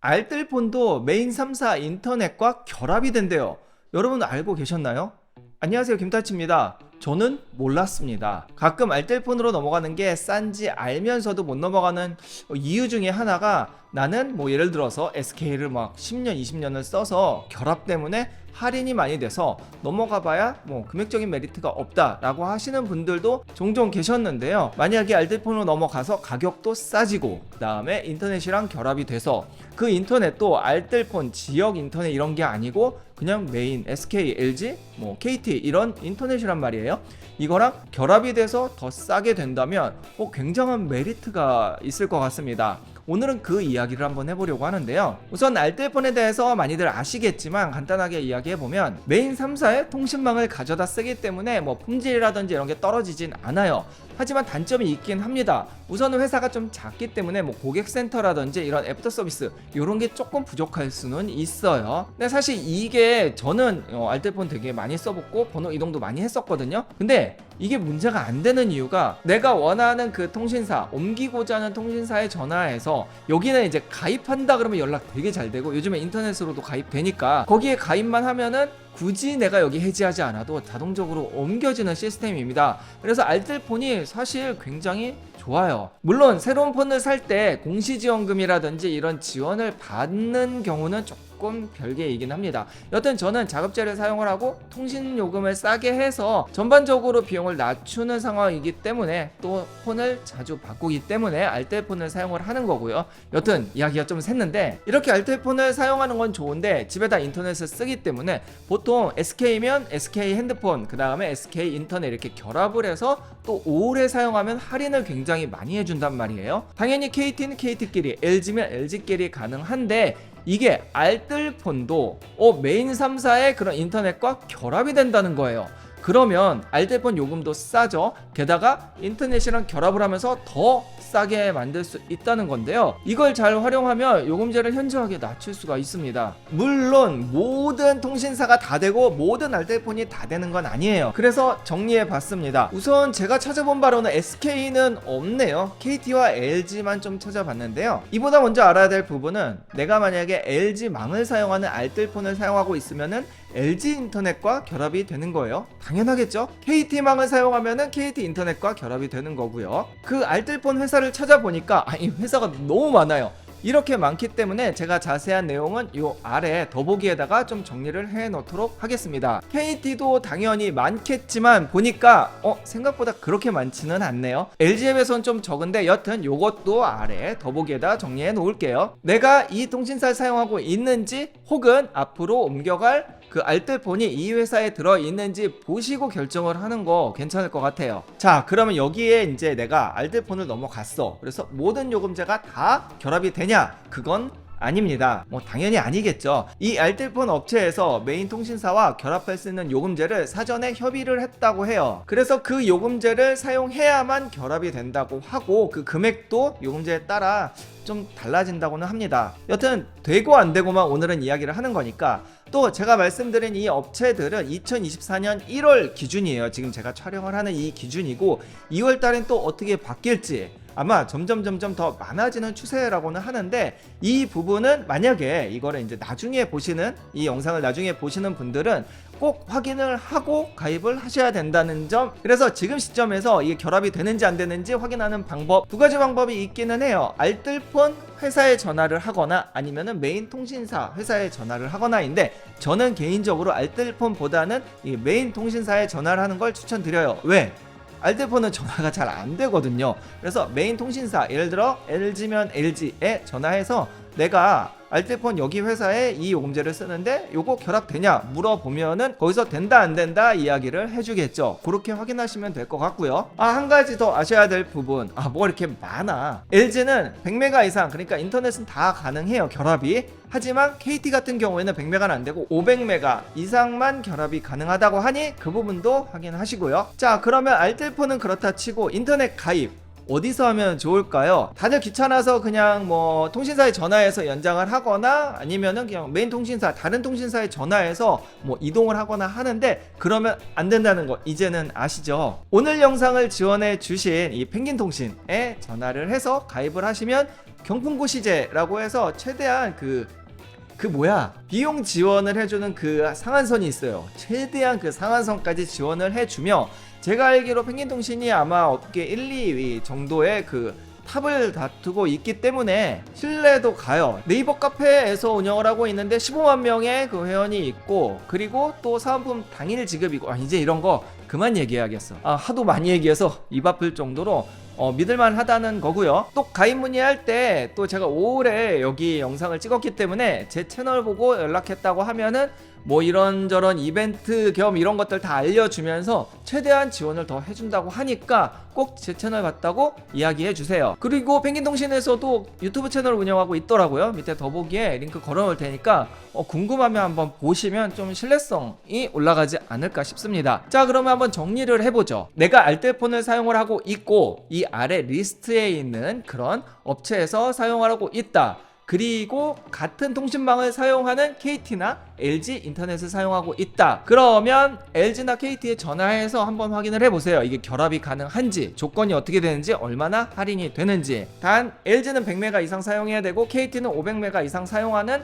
알뜰폰도 메인 3사 인터넷과 결합이 된대요. 여러분 알고 계셨나요? 안녕하세요 김타치입니다. 저는 몰랐습니다. 가끔 알뜰폰으로 넘어가는 게 싼지 알면서도 못 넘어가는 이유 중에 하나가 나는 뭐 예를 들어서 SK를 막 10년, 20년을 써서 결합 때문에 할인이 많이 돼서 넘어가 봐야 뭐 금액적인 메리트가 없다라고 하시는 분들도 종종 계셨는데요. 만약에 알뜰폰으로 넘어가서 가격도 싸지고 그다음에 인터넷이랑 결합이 돼서 그 인터넷도 알뜰폰 지역 인터넷 이런 게 아니고 그냥 메인 SK, LG, 뭐 KT 이런 인터넷이란 말이에요. 이거랑 결합이 돼서 더 싸게 된다면 어, 굉장한 메리트가 있을 것 같습니다. 오늘은 그 이야기를 한번 해보려고 하는데요. 우선 알뜰폰에 대해서 많이들 아시겠지만 간단하게 이야기해보면 메인 3사의 통신망을 가져다 쓰기 때문에 뭐 품질이라든지 이런 게 떨어지진 않아요. 하지만 단점이 있긴 합니다. 우선은 회사가 좀 작기 때문에 뭐 고객센터라든지 이런 애프터 서비스 이런 게 조금 부족할 수는 있어요. 근데 사실 이게 저는 어, 알뜰폰 되게 많이 써봤고 번호 이동도 많이 했었거든요. 근데 이게 문제가 안 되는 이유가 내가 원하는 그 통신사 옮기고자 하는 통신사에 전화해서 여기는 이제 가입한다 그러면 연락 되게 잘 되고 요즘에 인터넷으로도 가입되니까 거기에 가입만 하면은 굳이 내가 여기 해지하지 않아도 자동적으로 옮겨지는 시스템입니다. 그래서 알뜰폰이 사실 굉장히 좋아요. 물론 새로운 폰을 살 때 공시지원금이라든지 이런 지원을 받는 경우는 조금 별개이긴 합니다. 여튼 저는 자급제를 사용을 하고 통신 요금을 싸게 해서 전반적으로 비용을 낮추는 상황이기 때문에 또 폰을 자주 바꾸기 때문에 알뜰폰을 사용을 하는 거고요. 여튼 이야기가 좀 샜는데 이렇게 알뜰폰을 사용하는 건 좋은데 집에다 인터넷을 쓰기 때문에 보통 SK면 SK 핸드폰 그 다음에 SK 인터넷 이렇게 결합을 해서 또 오래 사용하면 할인을 굉장히 많이 해준단 말이에요. 당연히 KT는 KT끼리, LG면 LG끼리 가능한데 이게 알 뜰폰도 어, 메인 3사의 그런 인터넷과 결합이 된다는 거예요. 그러면 알뜰폰 요금도 싸죠. 게다가 인터넷이랑 결합을 하면서 더 싸게 만들 수 있다는 건데요. 이걸 잘 활용하면 요금제를 현저하게 낮출 수가 있습니다. 물론 모든 통신사가 다 되고 모든 알뜰폰이 다 되는 건 아니에요. 그래서 정리해 봤습니다. 우선 제가 찾아본 바로는 SK는 없네요. KT와 LG만 좀 찾아봤는데요. 이보다 먼저 알아야 될 부분은 내가 만약에 LG 망을 사용하는 알뜰폰을 사용하고 있으면은 LG 인터넷과 결합이 되는 거예요. 당연하겠죠? KT망을 사용하면은 KT 인터넷과 결합이 되는 거고요. 그 알뜰폰 회사를 찾아보니까 아, 이 회사가 너무 많아요. 이렇게 많기 때문에 제가 자세한 내용은 요 아래 더보기에다가 좀 정리를 해 놓도록 하겠습니다. KT도 당연히 많겠지만 보니까 어 생각보다 그렇게 많지는 않네요. LG에 비해서는 좀 적은데 여튼 요것도 아래 더보기에다 정리해 놓을게요. 내가 이 통신사를 사용하고 있는지 혹은 앞으로 옮겨갈 그 알뜰폰이 이 회사에 들어 있는지 보시고 결정을 하는 거 괜찮을 것 같아요. 자, 그러면 여기에 이제 내가 알뜰폰을 넘어갔어. 그래서 모든 요금제가 다 결합이 되냐? 그건 아닙니다. 뭐 당연히 아니겠죠. 이 알뜰폰 업체에서 메인 통신사와 결합할 수 있는 요금제를 사전에 협의를 했다고 해요. 그래서 그 요금제를 사용해야만 결합이 된다고 하고 그 금액도 요금제에 따라 좀 달라진다고는 합니다. 여튼 되고 안 되고만 오늘은 이야기를 하는 거니까 또 제가 말씀드린 이 업체들은 2024년 1월 기준이에요. 지금 제가 촬영을 하는 이 기준이고 2월 달엔 또 어떻게 바뀔지 아마 점점 점점 더 많아지는 추세라고는 하는데 이 부분은 만약에 이거를 이제 나중에 보시는 이 영상을 나중에 보시는 분들은 꼭 확인을 하고 가입을 하셔야 된다는 점. 그래서 지금 시점에서 이게 결합이 되는지 안 되는지 확인하는 방법 두 가지 방법이 있기는 해요. 알뜰폰 회사에 전화를 하거나 아니면은 메인 통신사 회사에 전화를 하거나인데 저는 개인적으로 알뜰폰보다는 이 메인 통신사에 전화를 하는 걸 추천드려요. 왜? 알뜰폰은 전화가 잘 안 되거든요. 그래서 메인 통신사 예를 들어 LG면 LG에 전화해서 내가 알뜰폰 여기 회사에 이 요금제를 쓰는데 요거 결합되냐 물어보면은 거기서 된다 안 된다 이야기를 해주겠죠. 그렇게 확인하시면 될 것 같고요. 아 한 가지 더 아셔야 될 부분 아 뭐가 이렇게 많아. LG는 100메가 이상 그러니까 인터넷은 다 가능해요 결합이. 하지만 KT 같은 경우에는 100메가는 안 되고 500메가 이상만 결합이 가능하다고 하니 그 부분도 확인하시고요. 자 그러면 알뜰폰은 그렇다 치고 인터넷 가입 어디서 하면 좋을까요? 다들 귀찮아서 그냥 뭐 통신사에 전화해서 연장을 하거나 아니면은 그냥 메인 통신사 다른 통신사에 전화해서 뭐 이동을 하거나 하는데 그러면 안 된다는 거 이제는 아시죠? 오늘 영상을 지원해 주신 이 펭귄 통신에 전화를 해서 가입을 하시면 경품고 시제라고 해서 최대한 그그 뭐야 비용 지원을 해주는 그 상한선이 있어요. 최대한 그 상한선까지 지원을 해주며 제가 알기로 펭귄통신이 아마 업계 1, 2위 정도의 그 탑을 다투고 있기 때문에 신뢰도 가요. 네이버 카페에서 운영을 하고 있는데 15만 명의 그 회원이 있고 그리고 또 사은품 당일 지급이고 아 이제 이런 거 그만 얘기해야겠어. 아 하도 많이 얘기해서 입 아플 정도로 어, 믿을만 하다는 거고요. 또 가입 문의할 때 또 제가 5월에 여기 영상을 찍었기 때문에 제 채널 보고 연락했다고 하면은 뭐 이런저런 이벤트 겸 이런 것들 다 알려주면서 최대한 지원을 더 해준다고 하니까 꼭 제 채널 갔다고 이야기해 주세요. 그리고 펭귄 통신에서도 유튜브 채널 운영하고 있더라고요. 밑에 더보기에 링크 걸어놓을 테니까 어, 궁금하면 한번 보시면 좀 신뢰성이 올라가지 않을까 싶습니다. 자 그러면 한번 정리를 해보죠. 내가 알뜰폰을 사용을 하고 있고 이 아래 리스트에 있는 그런 업체에서 사용하고 있다. 그리고 같은 통신망을 사용하는 KT나 LG 인터넷을 사용하고 있다. 그러면 LG나 KT에 전화해서 한번 확인을 해보세요. 이게 결합이 가능한지, 조건이 어떻게 되는지, 얼마나 할인이 되는지. 단 LG는 100메가 이상 사용해야 되고 KT는 500메가 이상 사용하는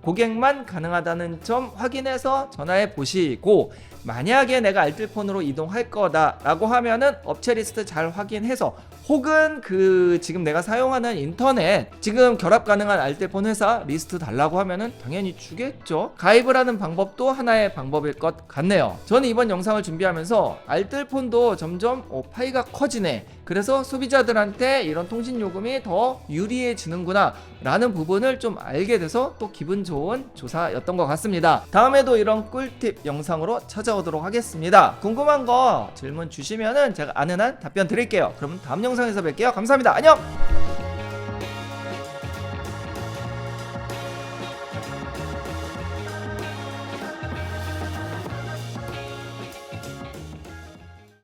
고객만 가능하다는 점 확인해서 전화해 보시고 만약에 내가 알뜰폰으로 이동할 거다라고 하면은 업체 리스트 잘 확인해서 혹은 그 지금 내가 사용하는 인터넷 지금 결합 가능한 알뜰폰 회사 리스트 달라고 하면은 당연히 주겠죠. 가입을 하는 방법도 하나의 방법일 것 같네요. 저는 이번 영상을 준비하면서 알뜰폰도 점점 어, 파이가 커지네. 그래서 소비자들한테 이런 통신 요금이 더 유리해지는구나 라는 부분을 좀 알게 돼서 또 기분 좋은 조사였던 것 같습니다. 다음에도 이런 꿀팁 영상으로 찾아오도록 하겠습니다. 궁금한 거 질문 주시면은 제가 아는 한 답변 드릴게요. 그럼 다음 영상에서 뵐게요. 감사합니다. 안녕!